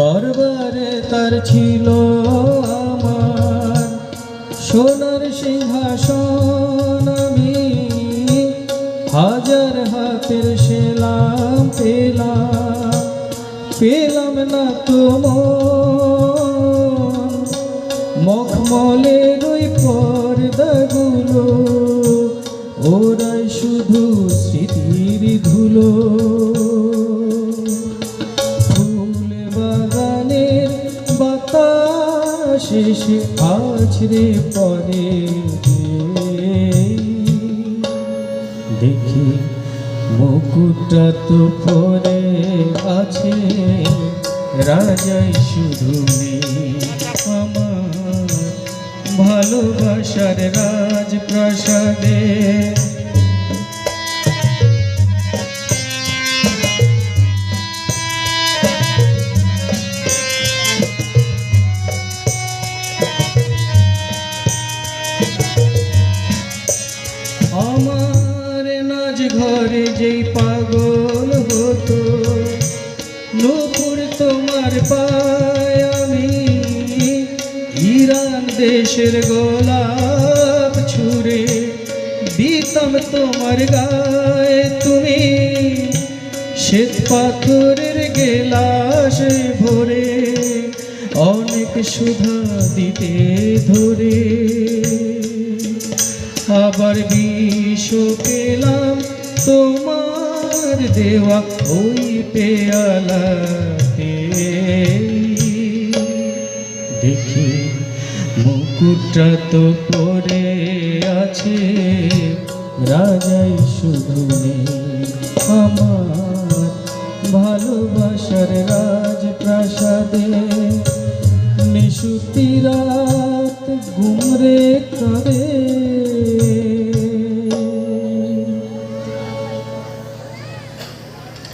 রাজার ছিল আমার। সোনার সিংহাসন আমি হাজার হাতের সেলাম পেলাম। পেলাম না তোমার। মখমলের ওই পর্দাগুলো, ওরাই শুধু স্মৃতির ধুলো। সে আছড়ে পড়ে দেখি মুকুটটা তো পরে আছে। রাজাই শুধু আমার ভালোবাসার রাজপ্রাসাদে। আমার নাচ ঘরে যেই পাগল হতো, নুপুর তোমার পায় আমি। ইরান দেশের গোলাপ ছুঁড়ে দিতাম তোমার গায়ে তুমি। শ্বেত পাথরের গেলাসে ভরে অনেক সুধা দিতে ধরে। আবার বিষ পেলাম তোমার দেওয়া ওই পেয়ালাতে। দেখি মুকুটটা তো পরে আছে, রাজাই শুধু আমার ভালোবাসার রাজপ্রাসাদে নিশুতি রাত গুমরে করে